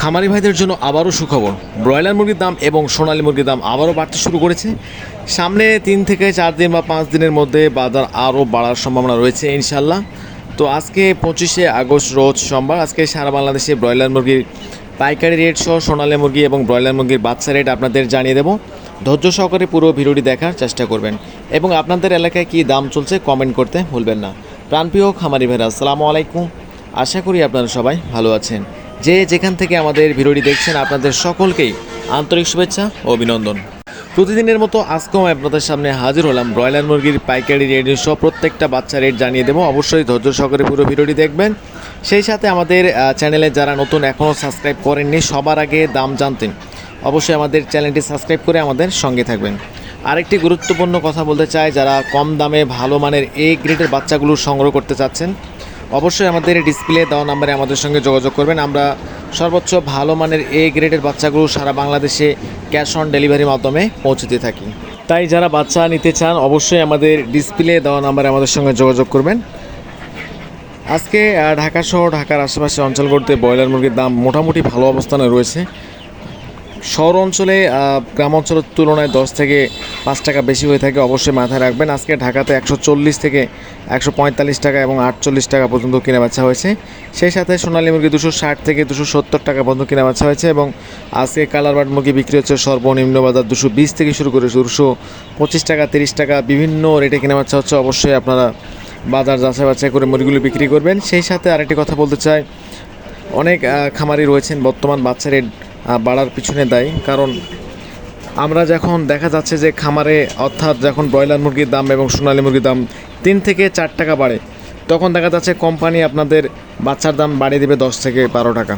খামারি ভাইদের জন্য আবারও সুখবর। ব্রয়লার মুরগির দাম এবং সোনালী মুরগির দাম আবারও বাড়তে শুরু করেছে। সামনে তিন থেকে চার দিন বা পাঁচ দিনের মধ্যে বাজার আরও বাড়ার সম্ভাবনা রয়েছে ইনশাল্লাহ তো আজকে পঁচিশে আগস্ট রোজ সোমবার, আজকে সারা বাংলাদেশে ব্রয়লার মুরগির পাইকারি রেট সহ সোনালী মুরগি এবং ব্রয়লার মুরগির বাচ্চা রেট আপনাদের জানিয়ে দেবো। ধৈর্য সহকারে পুরো ভিডিওটি দেখার চেষ্টা করবেন। এবং আপনাদের এলাকায় কী দাম চলছে কমেন্ট করতে ভুলবেন না। প্রাণপ্রিয় খামারি ভাইরা, আসসালামু আলাইকুম। আশা করি আপনারা সবাই ভালো আছেন। যে যেখান থেকে আমাদের ভিডিওটি দেখছেন, আপনাদের সকলকেই আন্তরিক শুভেচ্ছা ও অভিনন্দন। প্রতিদিনের মতো আজকেও আপনাদের সামনে হাজির হলাম ব্রয়লার মুরগির পাইকারি রেট সহ প্রত্যেকটা বাচ্চা রেট জানিয়ে দেবো। অবশ্যই ধৈর্য সহকারে পুরো ভিডিওটি দেখবেন। সেই সাথে আমাদের চ্যানেলে যারা নতুন, এখনও সাবস্ক্রাইব করেননি, সবার আগে দাম জানতেন। অবশ্যই আমাদের চ্যানেলটি সাবস্ক্রাইব করে আমাদের সঙ্গে থাকবেন। আরেকটি গুরুত্বপূর্ণ কথা বলতে চাই, যারা কম দামে ভালো মানের এ গ্রেডের বাচ্চাগুলো সংগ্রহ করতে চাচ্ছেন অবশ্যই আমাদের ডিসপ্লে দেওয়া নাম্বারে আমাদের সঙ্গে যোগাযোগ করবেন। আমরা সর্বোচ্চ ভালো মানের এ গ্রেডের বাচ্চাগুলো সারা বাংলাদেশে ক্যাশ অন ডেলিভারির মাধ্যমে পৌঁছে দিয়ে থাকি। তাই যারা বাচ্চা নিতে চান, অবশ্যই আমাদের ডিসপ্লে দেওয়া নাম্বারে আমাদের সঙ্গে যোগাযোগ করবেন। আজকে ঢাকা সহ ঢাকার আশেপাশে অঞ্চলগুলোতে ব্রয়লার মুরগির দাম মোটামুটি ভালো অবস্থানে রয়েছে। শহর অঞ্চলে গ্রাম অঞ্চলের তুলনায় দশ থেকে পাঁচ টাকা বেশি হয়ে থাকে অবশ্যই মাথায় রাখবেন। আজকে ঢাকাতে একশো চল্লিশ থেকে একশো পঁয়তাল্লিশ টাকা এবং আটচল্লিশ টাকা পর্যন্ত কিনে বাচ্চা হয়েছে। সেই সাথে সোনালী মুরগি দুশো ষাট থেকে দুশো সত্তর টাকা পর্যন্ত কিনে বাচ্চা হয়েছে এবং আজকে কালার বার্ড মুরগি বিক্রি হচ্ছে সর্বনিম্ন বাজার দুশো বিশ থেকে শুরু করে দুশো পঁচিশ টাকা, তিরিশ টাকা, বিভিন্ন রেটে কিনে বাচ্চা হচ্ছে। অবশ্যই আপনারা বাজার যাচাই বাছাই করে মুরগিগুলো বিক্রি করবেন। সেই সাথে আরেকটি কথা বলতে চাই, অনেক খামারি রয়েছেন বর্তমান বাচ্চা রেট বাড়ার পিছনে দায়ী। কারণ আমরা যখন দেখা যাচ্ছে যে খামারে অর্থাৎ যখন ব্রয়লার মুরগির দাম এবং সোনালী মুরগির দাম তিন থেকে চার টাকা বাড়ে, তখন দেখা যাচ্ছে কোম্পানি আপনাদের বাচ্চার দাম বাড়িয়ে দেবে দশ থেকে বারো টাকা।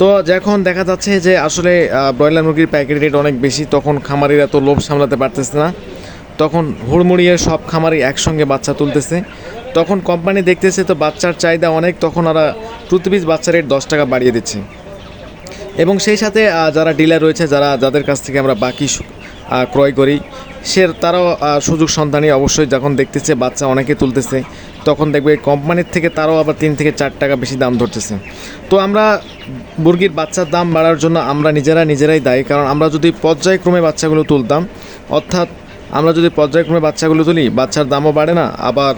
তো যখন দেখা যাচ্ছে যে আসলে ব্রয়লার মুরগির প্যাকেট রেট অনেক বেশি, তখন খামারিরা তো লোভ সামলাতে পারতেছে না। তখন হুড়মুড়িয়ে সব খামারি একসঙ্গে বাচ্চা তুলতেছে। তখন কোম্পানি দেখতেছে তো বাচ্চার চাহিদা অনেক, তখন ওরা প্রতি পিস বাচ্চা রেট দশ টাকা বাড়িয়ে দিচ্ছে। এবং সেই সাথে যারা ডিলার রয়েছে, যারা, যাদের কাছ থেকে আমরা বাকি ক্রয় করি, সে, তারাও সুযোগ সন্ধানী অবশ্যই যখন দেখতেছে, বাচ্চা অনেকে তুলতেছে, তখন দেখবে কোম্পানির থেকে তারাও আবার তিন থেকে চার টাকা বেশি দাম ধরতেছে। তো আমরা মুরগির বাচ্চার দাম বাড়ার জন্য আমরা নিজেরা নিজেরাই দায়ী, কারণ আমরা যদি পর্যায়ক্রমে বাচ্চাগুলো তুলতাম, অর্থাৎ আমরা যদি পর্যায়ক্রমে বাচ্চাগুলো তুলি, বাচ্চার দামও বাড়ে না, আবার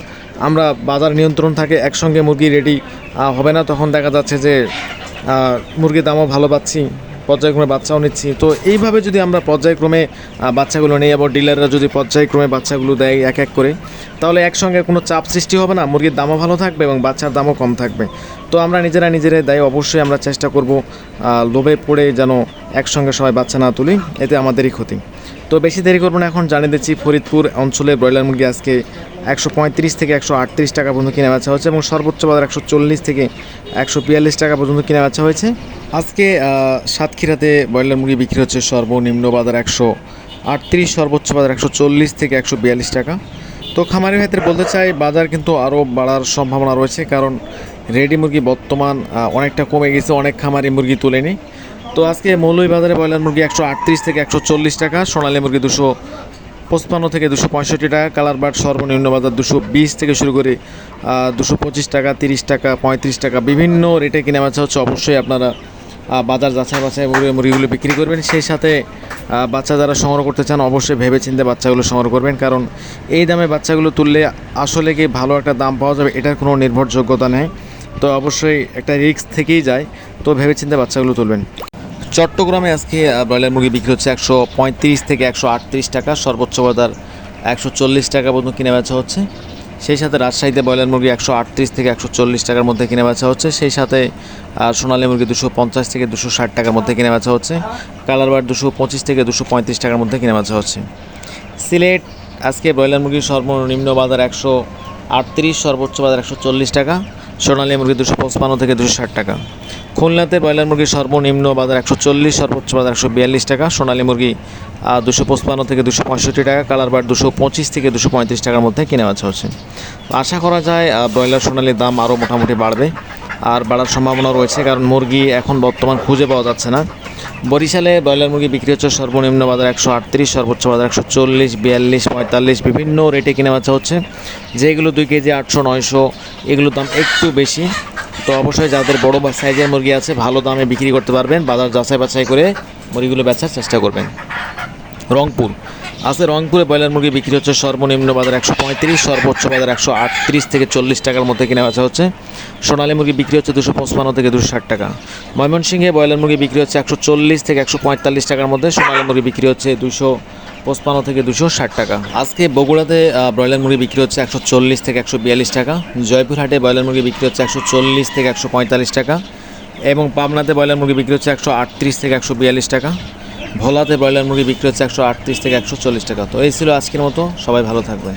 আমরা বাজার নিয়ন্ত্রণ থাকে, একসঙ্গে মুরগি রেডি হবে না, তখন দেখা যাচ্ছে যে মুরগির দামও ভালো পাচ্ছি, পর্যায়ক্রমে বাচ্চাও নিচ্ছি। তো এইভাবে যদি আমরা পর্যায়ক্রমে বাচ্চাগুলো নিই এবং ডিলাররা যদি পর্যায়ক্রমে বাচ্চাগুলো দেয় এক এক করে, তাহলে একসঙ্গে কোনো চাপ সৃষ্টি হবে না, মুরগির দামও ভালো থাকবে এবং বাচ্চার দামও কম থাকবে। তো আমরা নিজেরা নিজেরাই দেয়, অবশ্যই আমরা চেষ্টা করব লোভে পড়ে যেন একসঙ্গে সবাই বাচ্চা না তুলি, এতে আমাদেরই ক্ষতি। তো বেশি দেরি করব না, এখন জানিয়ে দিচ্ছি ফরিদপুর অঞ্চলে ব্রয়লার মুরগি আজকে একশো পঁয়ত্রিশ থেকে একশো আটত্রিশ টাকা পর্যন্ত কিনে বেচা হয়েছে এবং সর্বোচ্চ বাজার একশো চল্লিশ থেকে একশো বিয়াল্লিশ টাকা পর্যন্ত কিনে বেচা হয়েছে। আজকে সাতক্ষীরাতে ব্রয়লার মুরগি বিক্রি হচ্ছে সর্বনিম্ন বাজার একশো আটত্রিশ, সর্বোচ্চ বাজার একশো চল্লিশ থেকে একশো বিয়াল্লিশ টাকা। তো খামারের ক্ষেত্রে বলতে চাই, বাজার কিন্তু আরও বাড়ার সম্ভাবনা রয়েছে কারণ রেডি মুরগি বর্তমান অনেকটা কমে গেছে, অনেক খামারি মুরগি তুলেনি তো আজকে মৌলভী বাজারে ব্রয়লার মুরগি একশো আটত্রিশ থেকে একশো চল্লিশ টাকা, সোনালী মুরগি দুশো পঁচপান্ন থেকে দুশো পঁয়ষট্টি টাকা, কালার বার্ড সর্বনিম্ন বাজার দুশো বিশ থেকে শুরু করে দুশো পঁচিশ টাকা, তিরিশ টাকা, পঁয়ত্রিশ টাকা, বিভিন্ন রেটে কিনে বেচা হচ্ছে। অবশ্যই আপনারা বাজার যাচাই বাছাই মুরগিগুলো বিক্রি করবেন। সেই সাথে বাচ্চা যারা সংগ্রহ করতে চান, অবশ্যই ভেবে চিন্তে বাচ্চাগুলো সংগ্রহ করবেন। কারণ এই দামে বাচ্চাগুলো তুললে আসলে কি ভালো একটা দাম পাওয়া যাবে, এটার কোনো নির্ভরযোগ্যতা নেই। তো অবশ্যই একটা রিস্ক থেকেই যায়। তো ভেবে চিন্তে বাচ্চাগুলো তুলবেন। চট্টগ্রামে আজকে ব্রয়লার মুরগি বিক্রি হচ্ছে একশো পঁয়ত্রিশ থেকে একশো আটত্রিশ টাকা। সর্বোচ্চ বাজার একশো চল্লিশ টাকা পর্যন্ত কিনে বেচা হচ্ছে। সেই সাথে রাজশাহীতে ব্রয়লার মুরগি একশো আটত্রিশ থেকে একশো চল্লিশ টাকার মধ্যে কিনে বেচা হচ্ছে। সেই সাথে সোনালী মুরগি দুশো পঞ্চাশ থেকে দুশো ষাট টাকার মধ্যে কিনে বেচা হচ্ছে। কালার বার দুশো পঁচিশ থেকে দুশো পঁয়ত্রিশ টাকার মধ্যে কিনে বেচা হচ্ছে। সিলেট, আজকে ব্রয়লার মুরগির সর্বনিম্ন বাজার একশো আটত্রিশ, সর্বোচ্চ বাজার একশো চল্লিশ টাকা। সোনালী মুরগি দুশো পঁচপান্ন থেকে দুশো ষাট টাকা। খুলনাতে ব্রয়লার মুরগি সর্বনিম্ন বাজার একশো চল্লিশ, সর্বোচ্চ বাজার একশো বিয়াল্লিশ টাকা। সোনালী মুরগি দুশো পঁচপান্ন থেকে দুশো পঁয়ষট্টি টাকা। কালার বার দুশো পঁচিশ থেকে দুশো পঁয়ত্রিশ টাকার মধ্যে কিনে বাছা হচ্ছে। আশা করা যায় ব্রয়লার সোনালির দাম আরও মোটামুটি বাড়বে। আর বাড়ার সম্ভাবনা রয়েছে, কারণ মুরগি এখন বর্তমান খুঁজে পাওয়া যাচ্ছে না। বরিশালে ব্রয়লার মুরগি বিক্রি হচ্ছে সর্বনিম্ন বাজার একশো আটত্রিশ, সর্বোচ্চ বাজার একশো চল্লিশ, বিয়াল্লিশ, পঁয়তাল্লিশ, বিভিন্ন রেটে কিনে বেচা হচ্ছে। যেগুলো দুই কেজি আটশো, নয়শো, এগুলোর দাম একটু বেশি। তো অবশ্যই যাদের বড় বা সাইজের মুরগি আছে, ভালো দামে বিক্রি করতে পারবেন। বাজার যাচাই বাছাই করে মুরগিগুলো বেচার চেষ্টা করবেন। রংপুর আছে রংপুরে ব্রয়লার মুরগি বিক্রি হচ্ছে সর্বনিম্ন বাজার একশো পঁয়ত্রিশ, সর্বোচ্চ বাজার একশো আটত্রিশ থেকে চল্লিশ টাকার মধ্যে কিনে বেচা হচ্ছে। সোনালী মুরগি বিক্রি হচ্ছে দুশো পঁচপান্ন থেকে দুশো ষাট টাকা। ময়মনসিংহে ব্রয়লার মুরগি বিক্রি হচ্ছে একশো চল্লিশ থেকে একশো পঁয়তাল্লিশ টাকার মধ্যে, সোনালী মুরগি বিক্রি হচ্ছে দুশো পঁচপান্ন থেকে দুশো ষাট টাকা। আজকে বগুড়াতে ব্রয়লার মুরগি বিক্রি হচ্ছে একশো চল্লিশ থেকে একশো বিয়াল্লিশ টাকা। জয়পুরহাটে ব্রয়লার মুরগি বিক্রি হচ্ছে একশো চল্লিশ থেকে একশো পঁয়তাল্লিশ টাকা। এবং পাবনাতে ব্রয়লার মুরগি বিক্রি হচ্ছে একশো আটত্রিশ থেকে একশো বিয়াল্লিশ টাকা। ভোলাতে ব্রয়লার মুরগি বিক্রি হচ্ছে একশো আটত্রিশ থেকে একশো চল্লিশ টাকা। তো এই ছিল আজকের মতো। সবাই ভালো থাকবেন।